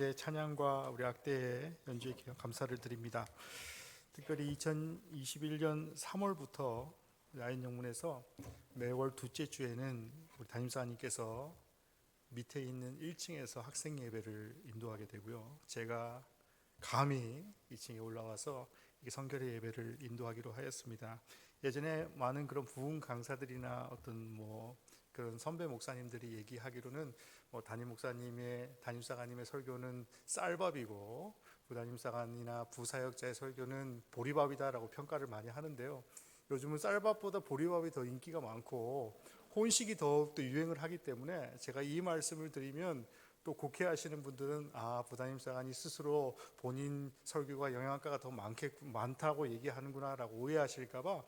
가운데 찬양과 우리 악대의 연주에 감사를 드립니다. 특별히 2021년 3월부터 아인 영문에서 매월 둘째 주에는 우리 담임사님께서 밑에 있는 1층에서 학생 예배를 인도하게 되고요. 제가 감히 2층에 올라와서 성결의 예배를 인도하기로 하였습니다. 예전에 많은 그런 부흥 강사들이나 어떤 뭐 그런 선배 목사님들이 얘기하기로는 뭐 담임 목사님의 담임 사관님의 설교는 쌀밥이고 부담임 사관이나 부사역자의 설교는 보리밥이다라고 평가를 많이 하는데요. 요즘은 쌀밥보다 보리밥이 더 인기가 많고 혼식이 더욱더 유행을 하기 때문에 제가 이 말씀을 드리면 또 국회하시는 분들은 아 부담임 사관이 스스로 본인 설교가 영양가가 더 많겠, 많다고 얘기하는구나라고 오해하실까봐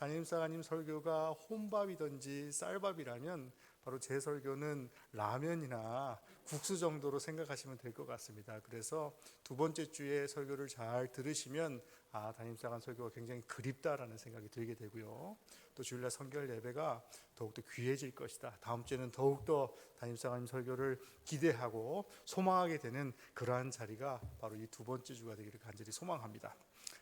담임사관님 설교가 혼밥이든지 쌀밥이라면 바로 제 설교는 라면이나 국수 정도로 생각하시면 될 것 같습니다. 그래서 두 번째 주에 설교를 잘 들으시면 아 담임사관 설교가 굉장히 그립다라는 생각이 들게 되고요. 또 주일날 성결 예배가 더욱더 귀해질 것이다. 다음 주에는 더욱더 담임사관님 설교를 기대하고 소망하게 되는 그러한 자리가 바로 이 두 번째 주가 되기를 간절히 소망합니다.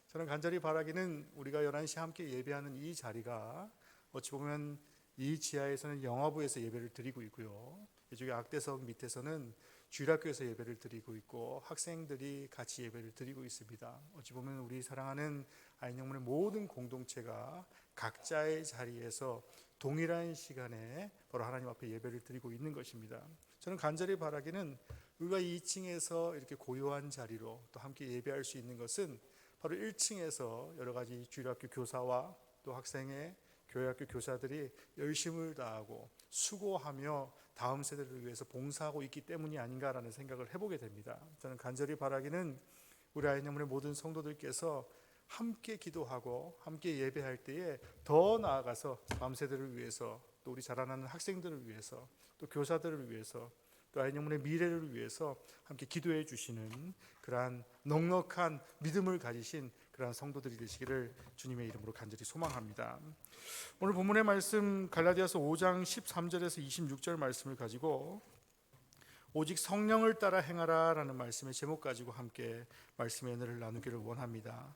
저는 간절히 바라기는 우리가 11시 함께 예배하는 이 자리가 어찌 보면 이 지하에서는 영화부에서 예배를 드리고 있고요. 이쪽에 악대석 밑에서는 주일학교에서 예배를 드리고 있고 학생들이 같이 예배를 드리고 있습니다. 어찌 보면 우리 사랑하는 아이영문의 모든 공동체가 각자의 자리에서 동일한 시간에 바로 하나님 앞에 예배를 드리고 있는 것입니다. 저는 간절히 바라기는 우리가 2층에서 이렇게 고요한 자리로 또 함께 예배할 수 있는 것은 바로 1층에서 여러 가지 주일학교 교사와 또 학생의 교회학교 교사들이 열심을 다하고 수고하며 다음 세대를 위해서 봉사하고 있기 때문이 아닌가라는 생각을 해보게 됩니다. 저는 간절히 바라기는 우리 아이님의 모든 성도들께서 함께 기도하고 함께 예배할 때에 더 나아가서 다음 세대를 위해서 또 우리 자라나는 학생들을 위해서 또 교사들을 위해서 또 아이 영문의 미래를 위해서 함께 기도해 주시는 그러한 넉넉한 믿음을 가지신 그러한 성도들이 되시기를 주님의 이름으로 간절히 소망합니다. 오늘 본문의 말씀 갈라디아서 5장 13절에서 26절 말씀을 가지고 오직 성령을 따라 행하라라는 말씀의 제목 가지고 함께 말씀의 은혜를 나누기를 원합니다.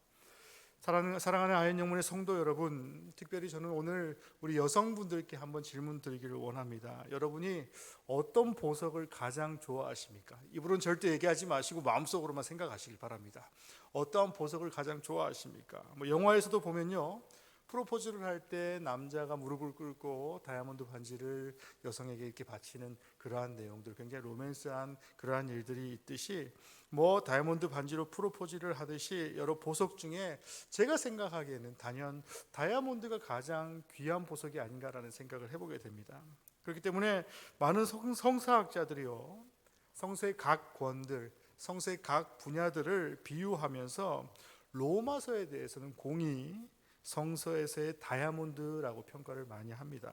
사랑하는, 사랑하는 아연 영문의 성도 여러분, 특별히 저는 오늘 우리 여성분들께 한번 질문 드리기를 원합니다. 여러분이 어떤 보석을 가장 좋아하십니까? 입으로는 절대 얘기하지 마시고 마음속으로만 생각하시길 바랍니다. 어떠한 보석을 가장 좋아하십니까? 뭐 영화에서도 보면요. 프로포즈를 할 때 남자가 무릎을 꿇고 다이아몬드 반지를 여성에게 이렇게 바치는 그러한 내용들 굉장히 로맨스한 그러한 일들이 있듯이 뭐 다이아몬드 반지로 프로포즈를 하듯이 여러 보석 중에 제가 생각하기에는 단연 다이아몬드가 가장 귀한 보석이 아닌가라는 생각을 해보게 됩니다. 그렇기 때문에 많은 성, 성사학자들이요 성서의 각 권들 성서의 각 분야들을 비유하면서 로마서에 대해서는 공이 성서에서의 다이아몬드라고 평가를 많이 합니다.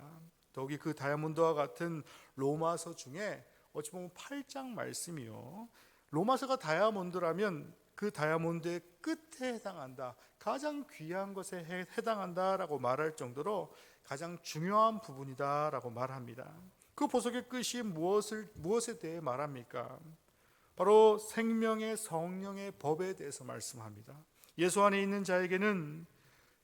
더욱이 그 다이아몬드와 같은 로마서 중에 어찌 보면 8장 말씀이요. 로마서가 다이아몬드라면 그 다이아몬드의 끝에 해당한다. 가장 귀한 것에 해당한다라고 말할 정도로 가장 중요한 부분이다라고 말합니다. 그 보석의 끝이 무엇을 무엇에 대해 말합니까? 바로 생명의 성령의 법에 대해서 말씀합니다. 예수 안에 있는 자에게는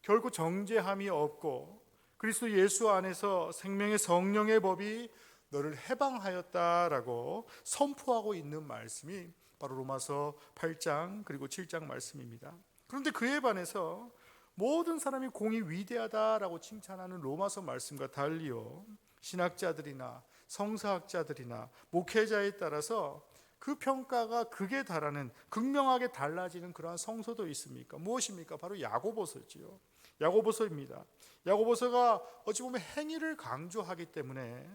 결코 정죄함이 없고 그리스도 예수 안에서 생명의 성령의 법이 너를 해방하였다라고 선포하고 있는 말씀이 바로 로마서 8장 그리고 7장 말씀입니다. 그런데 그에 반해서 모든 사람이 공이 위대하다라고 칭찬하는 로마서 말씀과 달리요 신학자들이나 성사학자들이나 목회자에 따라서 그 평가가 극에 달하는 극명하게 달라지는 그러한 성서도 있습니까? 무엇입니까? 바로 야고보서지요. 야고보서입니다. 야고보서가 어찌 보면 행위를 강조하기 때문에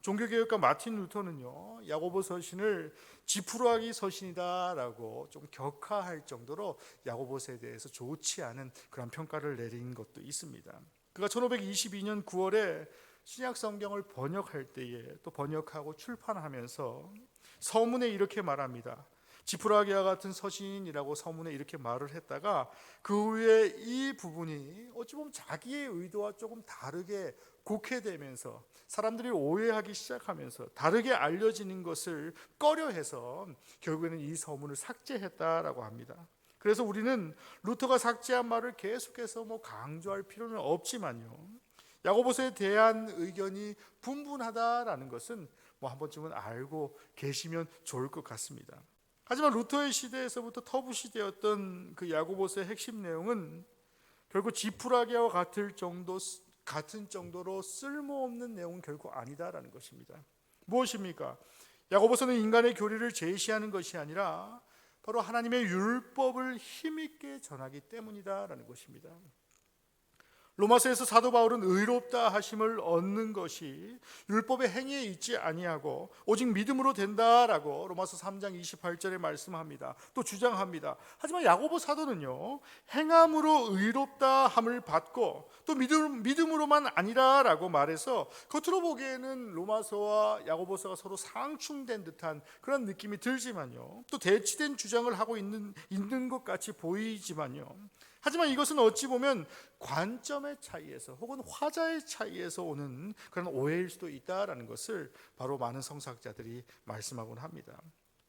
종교개혁가 마틴 루터는요 야고보 서신을 지푸라기 서신이다라고 좀 격하할 정도로 야고보서에 대해서 좋지 않은 그런 평가를 내린 것도 있습니다. 그가 1522년 9월에 신약 성경을 번역할 때에 또 번역하고 출판하면서 서문에 이렇게 말합니다. 지푸라기와 같은 서신이라고 서문에 이렇게 말을 했다가 그 후에 이 부분이 어찌 보면 자기의 의도와 조금 다르게 곡해되면서 사람들이 오해하기 시작하면서 다르게 알려지는 것을 꺼려해서 결국에는 이 서문을 삭제했다라고 합니다. 그래서 우리는 루터가 삭제한 말을 계속해서 뭐 강조할 필요는 없지만요. 야고보서에 대한 의견이 분분하다라는 것은 뭐 한 번쯤은 알고 계시면 좋을 것 같습니다. 하지만 루터의 시대에서부터 터부 시대였던 그 야고보서의 핵심 내용은 결국 지푸라기와 같을 정도 같은 정도로 쓸모없는 내용은 결코 아니다라는 것입니다. 무엇입니까? 야고보서는 인간의 교리를 제시하는 것이 아니라 바로 하나님의 율법을 힘있게 전하기 때문이다라는 것입니다. 로마서에서 사도 바울은 의롭다 하심을 얻는 것이 율법의 행위에 있지 아니하고 오직 믿음으로 된다라고 로마서 3장 28절에 말씀합니다. 또 주장합니다. 하지만 야고보 사도는요. 행함으로 의롭다 함을 받고 또 믿음, 믿음으로만 아니라라고 말해서 겉으로 보기에는 로마서와 야고보서가 서로 상충된 듯한 그런 느낌이 들지만요. 또 대치된 주장을 하고 있는 있는 것 같이 보이지만요. 하지만 이것은 어찌 보면 관점의 차이에서 혹은 화자의 차이에서 오는 그런 오해일 수도 있다라는 것을 바로 많은 성사학자들이 말씀하곤 합니다.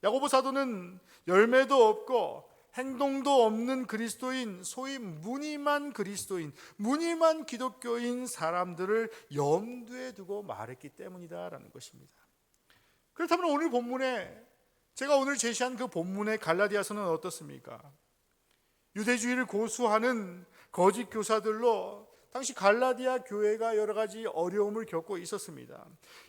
야고보 사도는 열매도 없고 행동도 없는 그리스도인, 소위 무늬만 그리스도인, 무늬만 기독교인 사람들을 염두에 두고 말했기 때문이다라는 것입니다. 그렇다면 오늘 본문에 제가 오늘 제시한 그 본문의 갈라디아서는 어떻습니까? 유대주의를 고수하는 거짓 교사들로 당시 갈라디아 교회가 여러 가지 어려움을 겪고 있었습니다.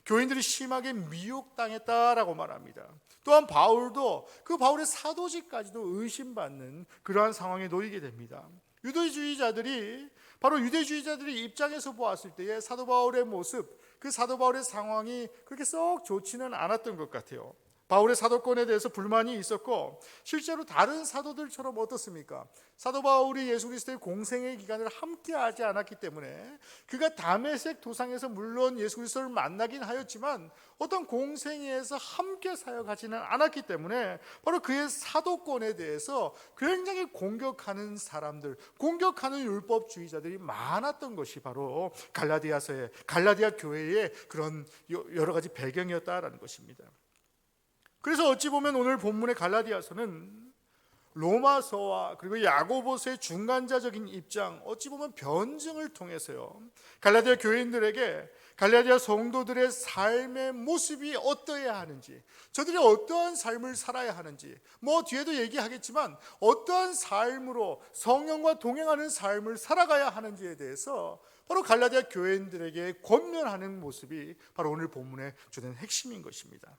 교인들이 심하게 미혹당했다라고 말합니다. 또한 바울도 그 바울의 사도직까지도 의심받는 그러한 상황에 놓이게 됩니다. 유대주의자들이 바로 유대주의자들이 입장에서 보았을 때의 사도 바울의 모습, 그 사도 바울의 상황이 그렇게 썩 좋지는 않았던 것 같아요. 바울의 사도권에 대해서 불만이 있었고 실제로 다른 사도들처럼 어떻습니까? 사도 바울이 예수 그리스도의 공생의 기간을 함께 하지 않았기 때문에 그가 담에색 도상에서 물론 예수 그리스도를 만나긴 하였지만 어떤 공생에서 함께 사역하지는 않았기 때문에 바로 그의 사도권에 대해서 굉장히 공격하는 사람들, 공격하는 율법주의자들이 많았던 것이 바로 갈라디아서의 갈라디아 교회의 그런 여러 가지 배경이었다라는 것입니다. 그래서 어찌 보면 오늘 본문의 갈라디아서는 로마서와 그리고 야고보서의 중간자적인 입장, 어찌 보면 변증을 통해서요. 갈라디아 교인들에게 갈라디아 성도들의 삶의 모습이 어떠해야 하는지, 저들이 어떠한 삶을 살아야 하는지, 뭐 뒤에도 얘기하겠지만 어떠한 삶으로 성령과 동행하는 삶을 살아가야 하는지에 대해서 바로 갈라디아 교인들에게 권면하는 모습이 바로 오늘 본문의 주된 핵심인 것입니다.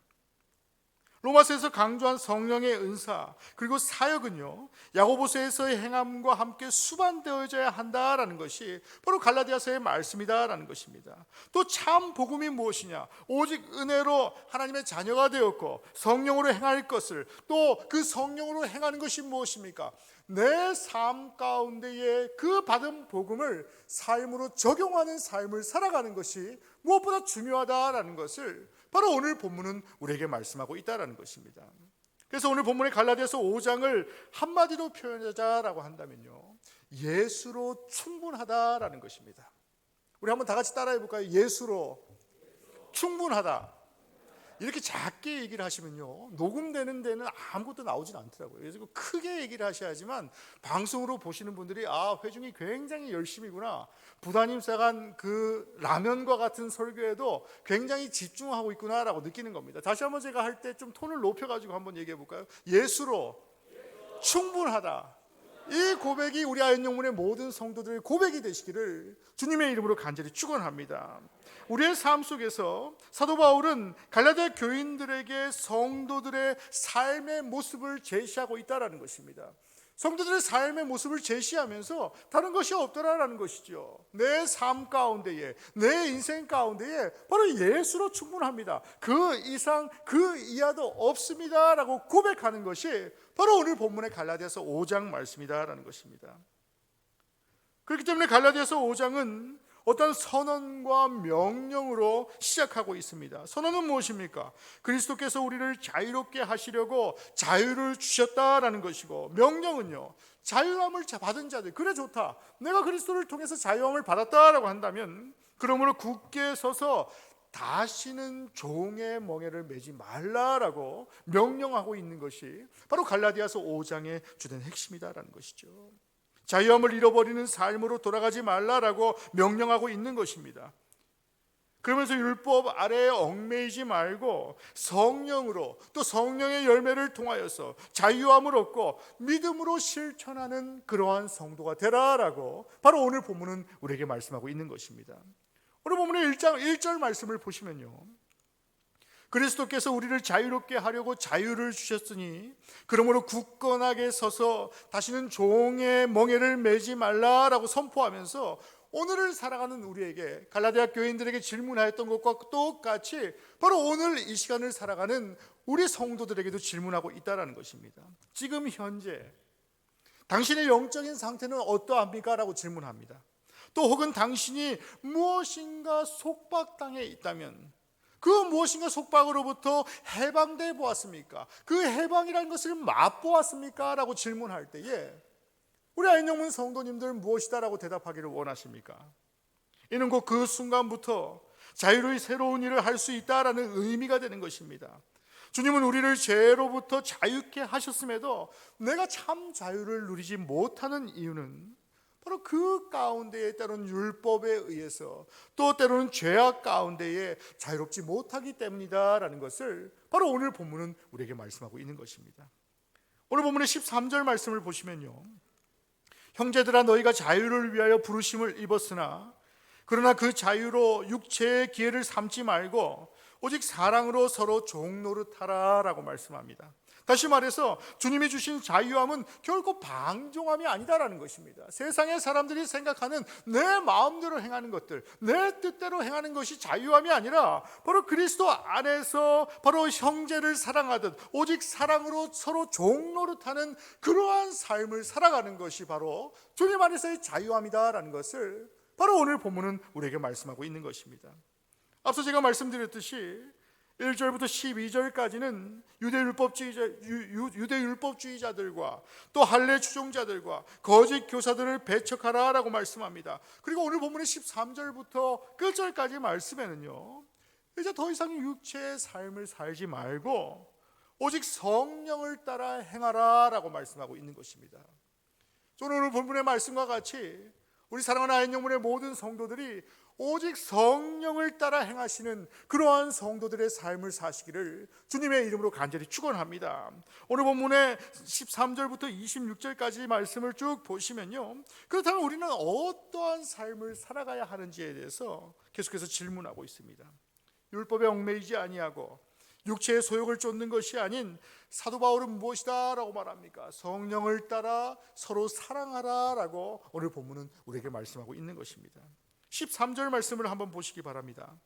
로마서에서 강조한 성령의 은사 그리고 사역은요 야고보서에서의 행함과 함께 수반되어져야 한다라는 것이 바로 갈라디아서의 말씀이다라는 것입니다. 또 참 복음이 무엇이냐? 오직 은혜로 하나님의 자녀가 되었고 성령으로 행할 것을 또 그 성령으로 행하는 것이 무엇입니까? 내 삶 가운데에 그 받은 복음을 삶으로 적용하는 삶을 살아가는 것이 무엇보다 중요하다라는 것을 바로 오늘 본문은 우리에게 말씀하고 있다라는 것입니다. 그래서 오늘 본문의 갈라디아서 5장을 한마디로 표현하자라고 한다면요. 예수로 충분하다라는 것입니다. 우리 한번 다 같이 따라해 볼까요? 예수로 충분하다. 이렇게 작게 얘기를 하시면요 녹음되는 데는 아무것도 나오진 않더라고요. 그래서 크게 얘기를 하셔야지만 방송으로 보시는 분들이 아 회중이 굉장히 열심이구나. 부다님 싸간 그 라면과 같은 설교에도 굉장히 집중하고 있구나라고 느끼는 겁니다. 다시 한번 제가 할 때 좀 톤을 높여 가지고 한번 얘기해 볼까요? 예수로 충분하다. 이 고백이 우리 아연영문의 모든 성도들의 고백이 되시기를 주님의 이름으로 간절히 축원합니다. 우리의 삶 속에서 사도 바울은 갈라디아 교인들에게 성도들의 삶의 모습을 제시하고 있다라는 것입니다. 성도들의 삶의 모습을 제시하면서 다른 것이 없더라라는 것이죠. 내 삶 가운데에, 내 인생 가운데에 바로 예수로 충분합니다. 그 이상, 그 이하도 없습니다라고 고백하는 것이 바로 오늘 본문의 갈라디아서 5장 말씀이다라는 것입니다. 그렇기 때문에 갈라디아서 5장은 어떤 선언과 명령으로 시작하고 있습니다. 선언은 무엇입니까? 그리스도께서 우리를 자유롭게 하시려고 자유를 주셨다라는 것이고 명령은요. 자유함을 받은 자들 그래 좋다. 내가 그리스도를 통해서 자유함을 받았다라고 한다면 그러므로 굳게 서서 다시는 종의 멍에를 매지 말라라고 명령하고 있는 것이 바로 갈라디아서 5장의 주된 핵심이다라는 것이죠. 자유함을 잃어버리는 삶으로 돌아가지 말라라고 명령하고 있는 것입니다. 그러면서 율법 아래에 얽매이지 말고 성령으로 또 성령의 열매를 통하여서 자유함을 얻고 믿음으로 실천하는 그러한 성도가 되라라고 바로 오늘 본문은 우리에게 말씀하고 있는 것입니다. 오늘 본문의 1장 1절 말씀을 보시면요. 그리스도께서 우리를 자유롭게 하려고 자유를 주셨으니 그러므로 굳건하게 서서 다시는 종의 멍에를 매지 말라라고 선포하면서 오늘을 살아가는 우리에게 갈라디아 교인들에게 질문하였던 것과 똑같이 바로 오늘 이 시간을 살아가는 우리 성도들에게도 질문하고 있다라는 것입니다. 지금 현재 당신의 영적인 상태는 어떠합니까? 라고 질문합니다. 또 혹은 당신이 무엇인가 속박당해 있다면 그 무엇인가 속박으로부터 해방돼 보았습니까? 그 해방이라는 것을 맛보았습니까? 라고 질문할 때에 우리 아인영문 성도님들 무엇이다라고 대답하기를 원하십니까? 이는 곧 그 순간부터 자유로이 새로운 일을 할 수 있다라는 의미가 되는 것입니다. 주님은 우리를 죄로부터 자유케 하셨음에도 내가 참 자유를 누리지 못하는 이유는 바로 그 가운데에 때로는 율법에 의해서 또 때로는 죄악 가운데에 자유롭지 못하기 때문이다라는 것을 바로 오늘 본문은 우리에게 말씀하고 있는 것입니다. 오늘 본문의 13절 말씀을 보시면요. 형제들아 너희가 자유를 위하여 부르심을 입었으나 그러나 그 자유로 육체의 기회를 삼지 말고 오직 사랑으로 서로 종노릇하라라고 말씀합니다. 다시 말해서 주님이 주신 자유함은 결코 방종함이 아니다라는 것입니다. 세상의 사람들이 생각하는 내 마음대로 행하는 것들, 내 뜻대로 행하는 것이 자유함이 아니라 바로 그리스도 안에서 바로 형제를 사랑하듯 오직 사랑으로 서로 종노릇하는 그러한 삶을 살아가는 것이 바로 주님 안에서의 자유함이다라는 것을 바로 오늘 본문은 우리에게 말씀하고 있는 것입니다. 앞서 제가 말씀드렸듯이 1절부터 12절까지는 유대 율법주의자 유 대 율법주의자들과 또 할례 추종자들과 거짓 교사들을 배척하라 라고 말씀합니다. 그리고 오늘 본문의 13절부터 끝절까지 말씀에는요. 이제 더 이상 육체의 삶을 살지 말고 오직 성령을 따라 행하라 라고 말씀하고 있는 것입니다. 저는 오늘 본문의 말씀과 같이 우리 사랑하는 아인 영문의 모든 성도들이 오직 성령을 따라 행하시는 그러한 성도들의 삶을 사시기를 주님의 이름으로 간절히 축원합니다. 오늘 본문의 13절부터 26절까지 말씀을 쭉 보시면요. 그렇다면 우리는 어떠한 삶을 살아가야 하는지에 대해서 계속해서 질문하고 있습니다. 율법에 얽매이지 아니하고 육체의 소욕을 쫓는 것이 아닌 사도 바울은 무엇이다라고 말합니까? 성령을 따라 서로 사랑하라라고 오늘 본문은 우리에게 말씀하고 있는 것입니다. 13절 말씀을 한번 보시기 바랍니다.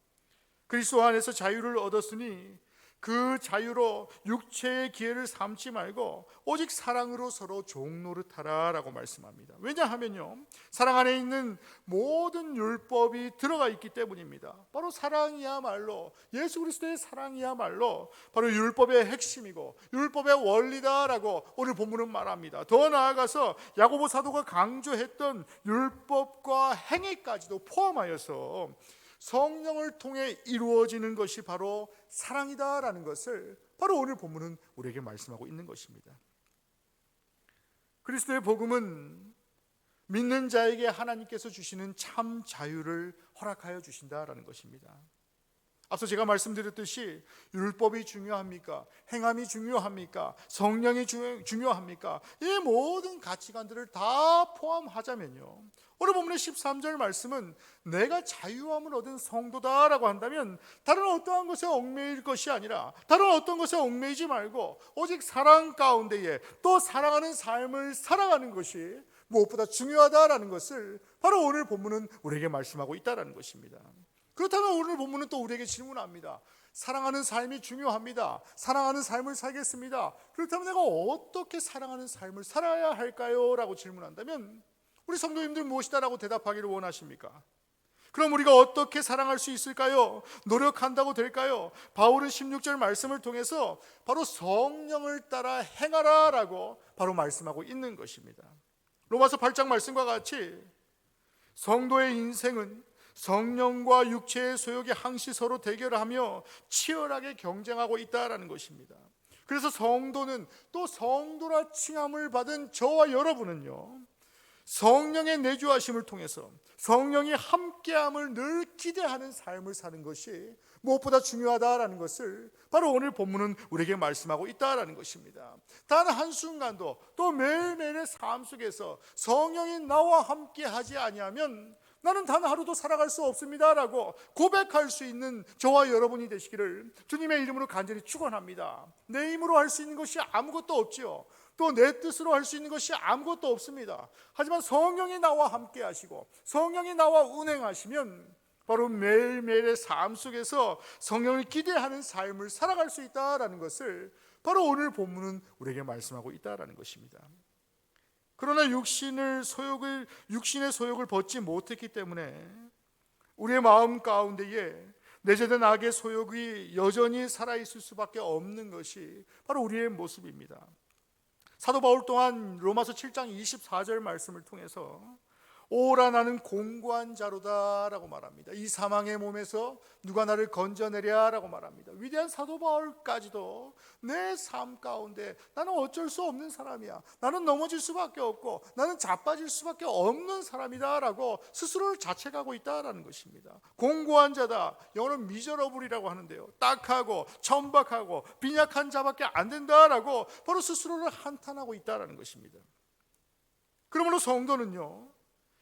그리스도 안에서 자유를 얻었으니 그 자유로 육체의 기회를 삼지 말고 오직 사랑으로 서로 종노릇하라라고 말씀합니다. 왜냐하면요. 사랑 안에 있는 모든 율법이 들어가 있기 때문입니다. 바로 사랑이야말로 예수 그리스도의 사랑이야말로 바로 율법의 핵심이고 율법의 원리다라고 오늘 본문은 말합니다. 더 나아가서 야고보 사도가 강조했던 율법과 행위까지도 포함하여서 성령을 통해 이루어지는 것이 바로 사랑이다라는 것을 바로 오늘 본문은 우리에게 말씀하고 있는 것입니다. 그리스도의 복음은 믿는 자에게 하나님께서 주시는 참 자유를 허락하여 주신다라는 것입니다. 앞서 제가 말씀드렸듯이 율법이 중요합니까? 행함이 중요합니까? 성령이 중요합니까? 이 모든 가치관들을 다 포함하자면요. 오늘 본문의 13절 말씀은 내가 자유함을 얻은 성도다라고 한다면 다른 어떠한 것에 얽매일 것이 아니라 다른 어떤 것에 얽매이지 말고 오직 사랑 가운데에 또 사랑하는 삶을 살아가는 것이 무엇보다 중요하다라는 것을 바로 오늘 본문은 우리에게 말씀하고 있다라는 것입니다. 그렇다면 오늘 본문은 또 우리에게 질문합니다. 사랑하는 삶이 중요합니다. 사랑하는 삶을 살겠습니다. 그렇다면 내가 어떻게 사랑하는 삶을 살아야 할까요? 라고 질문한다면 우리 성도님들 무엇이다라고 대답하기를 원하십니까? 그럼 우리가 어떻게 사랑할 수 있을까요? 노력한다고 될까요? 바울은 16절 말씀을 통해서 바로 성령을 따라 행하라 라고 바로 말씀하고 있는 것입니다. 로마서 8장 말씀과 같이 성도의 인생은 성령과 육체의 소욕이 항시 서로 대결하며 치열하게 경쟁하고 있다라는 것입니다. 그래서 성도는 또 성도라 칭함을 받은 저와 여러분은요. 성령의 내주하심을 통해서 성령이 함께함을 늘 기대하는 삶을 사는 것이 무엇보다 중요하다라는 것을 바로 오늘 본문은 우리에게 말씀하고 있다라는 것입니다. 단 한순간도 또 매일매일의 삶 속에서 성령이 나와 함께 하지 아니하면 나는 단 하루도 살아갈 수 없습니다라고 고백할 수 있는 저와 여러분이 되시기를 주님의 이름으로 간절히 축원합니다. 내 힘으로 할 수 있는 것이 아무것도 없지요. 또 내 뜻으로 할 수 있는 것이 아무것도 없습니다. 하지만 성령이 나와 함께 하시고 성령이 나와 운행하시면 바로 매일매일의 삶 속에서 성령을 기대하는 삶을 살아갈 수 있다라는 것을 바로 오늘 본문은 우리에게 말씀하고 있다라는 것입니다. 그러나 육신을 소욕을 육신의 소욕을 벗지 못했기 때문에 우리의 마음 가운데에 내재된 악의 소욕이 여전히 살아 있을 수밖에 없는 것이 바로 우리의 모습입니다. 사도 바울 또한 로마서 7장 24절 말씀을 통해서 오라 나는 공고한 자로다라고 말합니다. 이 사망의 몸에서 누가 나를 건져내랴라고 말합니다. 위대한 사도 바울까지도 내 삶 가운데 나는 어쩔 수 없는 사람이야. 나는 넘어질 수밖에 없고 나는 자빠질 수밖에 없는 사람이다라고 스스로를 자책하고 있다라는 것입니다. 공고한 자다. 영어는 미저러블이라고 하는데요. 딱하고 천박하고 빈약한 자밖에 안 된다라고 바로 스스로를 한탄하고 있다라는 것입니다. 그러므로 성도는요.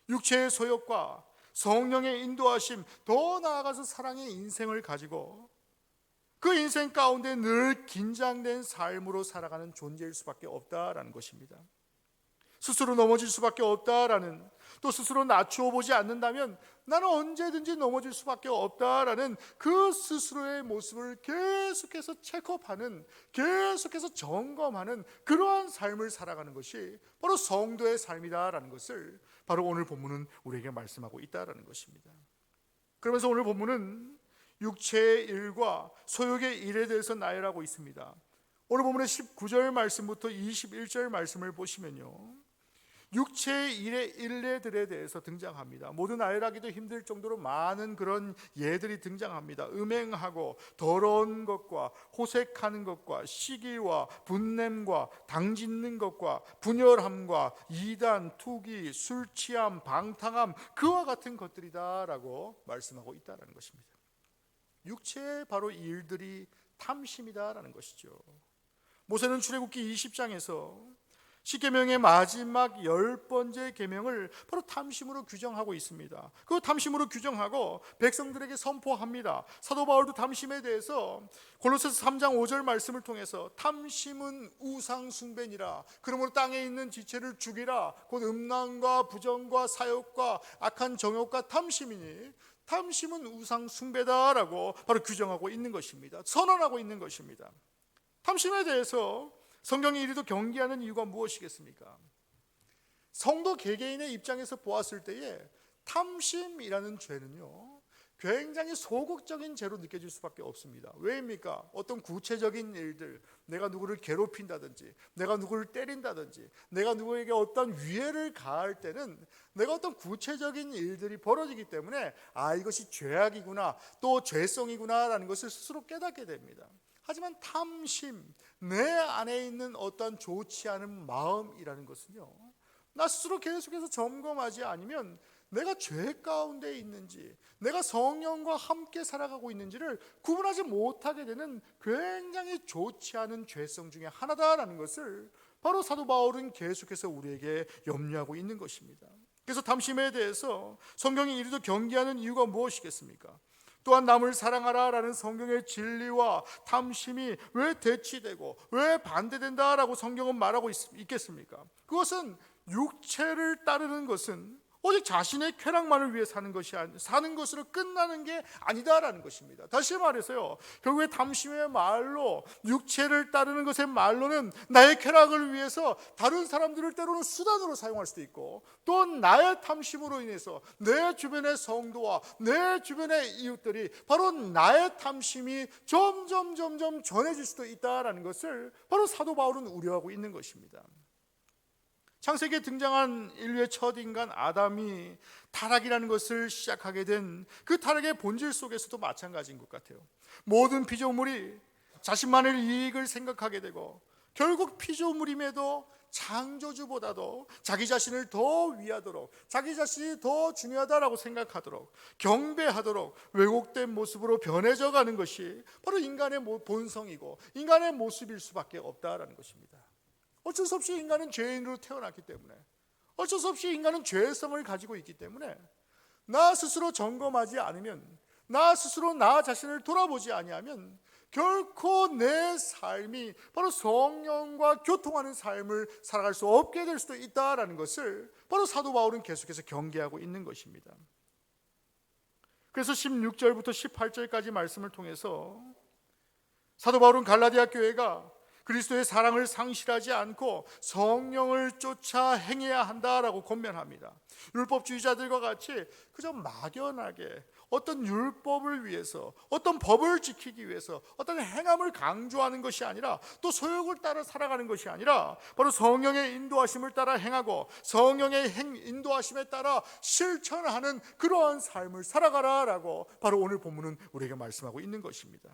육체의 소욕과 성령의 인도하심, 더 나아가서 사랑의 인생을 가지고 그 인생 가운데 늘 긴장된 삶으로 살아가는 존재일 수밖에 없다라는 것입니다. 스스로 넘어질 수밖에 없다라는 또 스스로 낮추어 보지 않는다면 나는 언제든지 넘어질 수밖에 없다라는 그 스스로의 모습을 계속해서 체크업하는 계속해서 점검하는 그러한 삶을 살아가는 것이 바로 성도의 삶이다라는 것을 바로 오늘 본문은 우리에게 말씀하고 있다라는 것입니다. 그러면서 오늘 본문은 육체의 일과 소욕의 일에 대해서 나열하고 있습니다. 오늘 본문의 19절 말씀부터 21절 말씀을 보시면요. 육체의 일의 일례들에 대해서 등장합니다. 모두 나열하기도 힘들 정도로 많은 그런 예들이 등장합니다. 음행하고 더러운 것과 호색하는 것과 시기와 분냄과 당짓는 것과 분열함과 이단, 투기, 술 취함, 방탕함 그와 같은 것들이다라고 말씀하고 있다라는 것입니다. 육체의 바로 일들이 탐심이다라는 것이죠. 모세는 출애굽기 20장에서 십계명의 마지막 열 번째 계명을 바로 탐심으로 규정하고 있습니다. 그 탐심으로 규정하고 백성들에게 선포합니다. 사도 바울도 탐심에 대해서 골로새서 3장 5절 말씀을 통해서 탐심은 우상 숭배니라. 그러므로 땅에 있는 지체를 죽이라. 곧 음란과 부정과 사욕과 악한 정욕과 탐심이니 탐심은 우상 숭배다라고 바로 규정하고 있는 것입니다. 선언하고 있는 것입니다. 탐심에 대해서 성경이 이리도 경계하는 이유가 무엇이겠습니까? 성도 개개인의 입장에서 보았을 때에 탐심이라는 죄는요, 굉장히 소극적인 죄로 느껴질 수밖에 없습니다. 왜입니까? 어떤 구체적인 일들, 내가 누구를 괴롭힌다든지, 내가 누구를 때린다든지, 내가 누구에게 어떤 위해를 가할 때는 내가 어떤 구체적인 일들이 벌어지기 때문에 아, 이것이 죄악이구나, 또 죄성이구나라는 것을 스스로 깨닫게 됩니다. 하지만 탐심, 내 안에 있는 어떤 좋지 않은 마음이라는 것은요, 나 스스로 계속해서 점검하지 않으면 내가 죄 가운데 있는지, 내가 성령과 함께 살아가고 있는지를 구분하지 못하게 되는 굉장히 좋지 않은 죄성 중에 하나다라는 것을 바로 사도 바울은 계속해서 우리에게 염려하고 있는 것입니다. 그래서 탐심에 대해서 성경이 이리도 경계하는 이유가 무엇이겠습니까? 또한 남을 사랑하라라는 성경의 진리와 탐심이 왜 대치되고 왜 반대된다라고 성경은 말하고 있, 겠습니까? 그것은 육체를 따르는 것은 오직 자신의 쾌락만을 위해 사는 것이 아니, 사는 것으로 끝나는 게 아니다라는 것입니다. 다시 말해서요. 결국에 탐심의 말로 육체를 따르는 것의 말로는 나의 쾌락을 위해서 다른 사람들을 때로는 수단으로 사용할 수도 있고 또 나의 탐심으로 인해서 내 주변의 성도와 내 주변의 이웃들이 바로 나의 탐심이 점점 점점 전해질 수도 있다라는 것을 바로 사도 바울은 우려하고 있는 것입니다. 창세기에 등장한 인류의 첫 인간 아담이 타락이라는 것을 시작하게 된 그 타락의 본질 속에서도 마찬가지인 것 같아요. 모든 피조물이 자신만의 이익을 생각하게 되고 결국 피조물임에도 창조주보다도 자기 자신을 더 위하도록 자기 자신이 더 중요하다라고 생각하도록 경배하도록 왜곡된 모습으로 변해져 가는 것이 바로 인간의 모- 본성이고 인간의 모습일 수밖에 없다라는 것입니다. 어쩔 수 없이 인간은 죄인으로 태어났기 때문에 어쩔 수 없이 인간은 죄성을 가지고 있기 때문에 나 스스로 점검하지 않으면 나 스스로 나 자신을 돌아보지 아니하면 결코 내 삶이 바로 성령과 교통하는 삶을 살아갈 수 없게 될 수도 있다라는 것을 바로 사도 바울은 계속해서 경계하고 있는 것입니다. 그래서 16절부터 18절까지 말씀을 통해서 사도 바울은 갈라디아 교회가 그리스도의 사랑을 상실하지 않고 성령을 쫓아 행해야 한다라고 권면합니다. 율법주의자들과 같이 그저 막연하게 어떤 율법을 위해서 어떤 법을 지키기 위해서 어떤 행함을 강조하는 것이 아니라 또 소욕을 따라 살아가는 것이 아니라 바로 성령의 인도하심을 따라 행하고 성령의 행, 인도하심에 따라 실천하는 그러한 삶을 살아가라라고 바로 오늘 본문은 우리에게 말씀하고 있는 것입니다.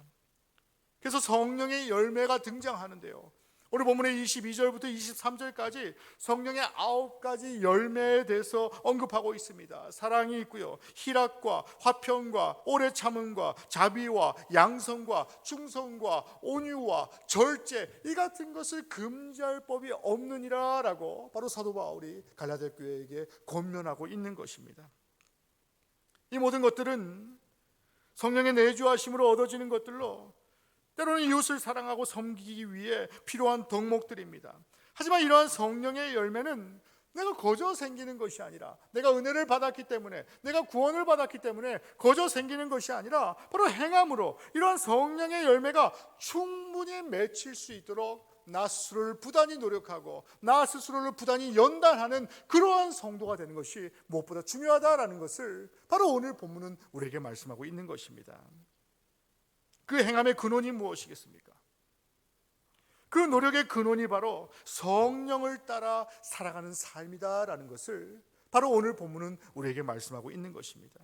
그래서 성령의 열매가 등장하는데요. 오늘 본문의 22절부터 23절까지 성령의 아홉 가지 열매에 대해서 언급하고 있습니다. 사랑이 있고요. 희락과 화평과 오래 참음과 자비와 양성과 충성과 온유와 절제 이 같은 것을 금지할 법이 없느니라라고 바로 사도 바울이 갈라디아 교회에게 권면하고 있는 것입니다. 이 모든 것들은 성령의 내주하심으로 얻어지는 것들로 때로는 이웃을 사랑하고 섬기기 위해 필요한 덕목들입니다. 하지만 이러한 성령의 열매는 내가 거저 생기는 것이 아니라 내가 은혜를 받았기 때문에 내가 구원을 받았기 때문에 거저 생기는 것이 아니라 바로 행함으로 이러한 성령의 열매가 충분히 맺힐 수 있도록 나 스스로를 부단히 노력하고 나 스스로를 부단히 연단하는 그러한 성도가 되는 것이 무엇보다 중요하다라는 것을 바로 오늘 본문은 우리에게 말씀하고 있는 것입니다. 그 행함의 근원이 무엇이겠습니까? 그 노력의 근원이 바로 성령을 따라 살아가는 삶이다라는 것을 바로 오늘 본문은 우리에게 말씀하고 있는 것입니다.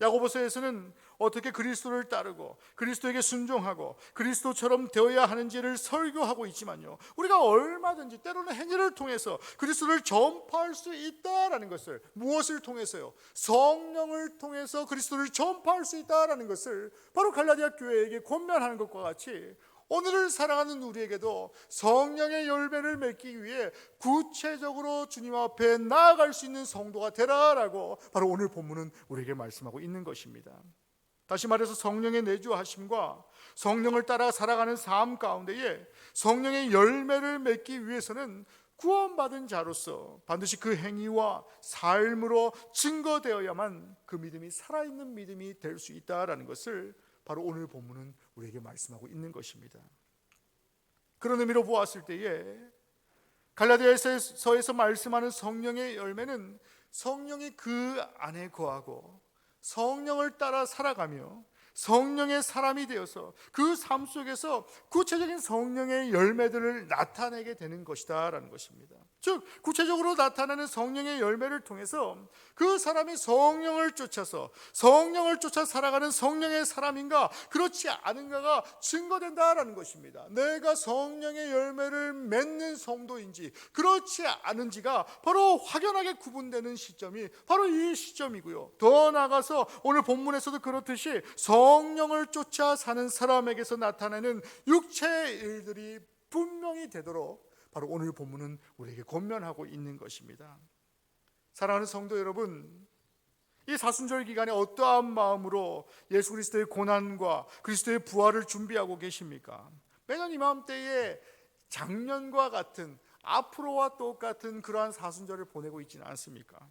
야고보서에서는 어떻게 그리스도를 따르고 그리스도에게 순종하고 그리스도처럼 되어야 하는지를 설교하고 있지만요. 우리가 얼마든지 때로는 행위를 통해서 그리스도를 전파할 수 있다라는 것을 무엇을 통해서요? 성령을 통해서 그리스도를 전파할 수 있다라는 것을 바로 갈라디아 교회에게 권면하는 것과 같이 오늘을 사랑하는 우리에게도 성령의 열매를 맺기 위해 구체적으로 주님 앞에 나아갈 수 있는 성도가 되라라고 바로 오늘 본문은 우리에게 말씀하고 있는 것입니다. 다시 말해서 성령의 내주하심과 성령을 따라 살아가는 삶 가운데에 성령의 열매를 맺기 위해서는 구원받은 자로서 반드시 그 행위와 삶으로 증거되어야만 그 믿음이 살아있는 믿음이 될 수 있다라는 것을 바로 오늘 본문은 우리에게 말씀하고 있는 것입니다. 그런 의미로 보았을 때에 갈라디아서에서 말씀하는 성령의 열매는 성령이 그 안에 거하고 성령을 따라 살아가며 성령의 사람이 되어서 그 삶 속에서 구체적인 성령의 열매들을 나타내게 되는 것이다라는 것입니다. 즉 구체적으로 나타나는 성령의 열매를 통해서 그 사람이 성령을 쫓아서 성령을 쫓아 살아가는 성령의 사람인가 그렇지 않은가가 증거된다라는 것입니다. 내가 성령의 열매를 맺는 성도인지 그렇지 않은지가 바로 확연하게 구분되는 시점이 바로 이 시점이고요. 더 나아가서 오늘 본문에서도 그렇듯이 성령을 쫓아 사는 사람에게서 나타나는 육체의 일들이 분명히 되도록 바로 오늘 본문은 우리에게 권면하고 있는 것입니다. 사랑하는 성도 여러분, 이 사순절 기간에 어떠한 마음으로 예수 그리스도의 고난과 그리스도의 부활을 준비하고 계십니까? 매년 이맘때에 작년과 같은 앞으로와 똑같은 그러한 사순절을 보내고 있지는 않습니까?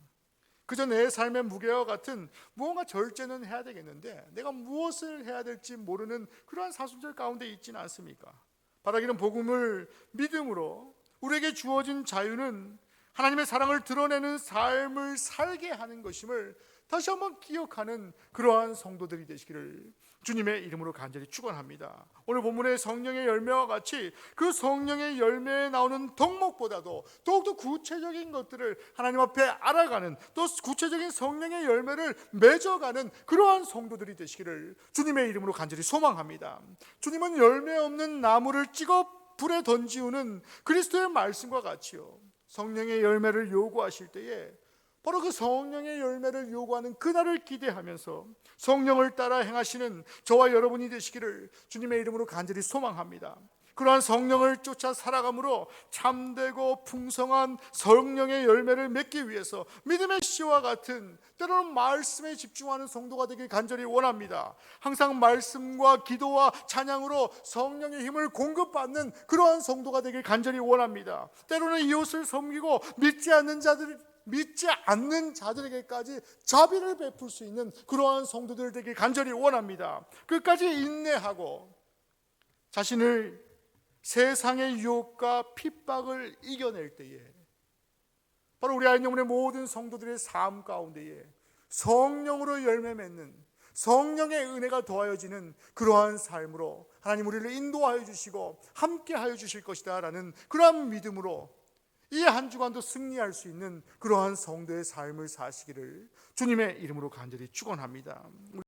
그저 내 삶의 무게와 같은 무언가 절제는 해야 되겠는데 내가 무엇을 해야 될지 모르는 그러한 사순절 가운데 있지는 않습니까? 바라기는 복음을 믿음으로 우리에게 주어진 자유는 하나님의 사랑을 드러내는 삶을 살게 하는 것임을 다시 한번 기억하는 그러한 성도들이 되시기를 주님의 이름으로 간절히 축원합니다. 오늘 본문의 성령의 열매와 같이 그 성령의 열매에 나오는 덕목보다도 더욱더 구체적인 것들을 하나님 앞에 알아가는 또 구체적인 성령의 열매를 맺어가는 그러한 성도들이 되시기를 주님의 이름으로 간절히 소망합니다. 주님은 열매 없는 나무를 찍어 불에 던지우는 그리스도의 말씀과 같이요. 성령의 열매를 요구하실 때에 바로 그 성령의 열매를 요구하는 그날을 기대하면서 성령을 따라 행하시는 저와 여러분이 되시기를 주님의 이름으로 간절히 소망합니다. 그러한 성령을 쫓아 살아감으로 참되고 풍성한 성령의 열매를 맺기 위해서 믿음의 씨와 같은 때로는 말씀에 집중하는 성도가 되길 간절히 원합니다. 항상 말씀과 기도와 찬양으로 성령의 힘을 공급받는 그러한 성도가 되길 간절히 원합니다. 때로는 이웃을 섬기고 믿지 않는 자들 믿지 않는 자들에게까지 자비를 베풀 수 있는 그러한 성도들 되길 간절히 원합니다. 끝까지 인내하고 자신을 세상의 유혹과 핍박을 이겨낼 때에 바로 우리 아이영문의 모든 성도들의 삶 가운데에 성령으로 열매 맺는 성령의 은혜가 더하여지는 그러한 삶으로 하나님 우리를 인도하여 주시고 함께 하여 주실 것이다라는 그러한 믿음으로 이 한 주간도 승리할 수 있는 그러한 성도의 삶을 사시기를 주님의 이름으로 간절히 축원합니다.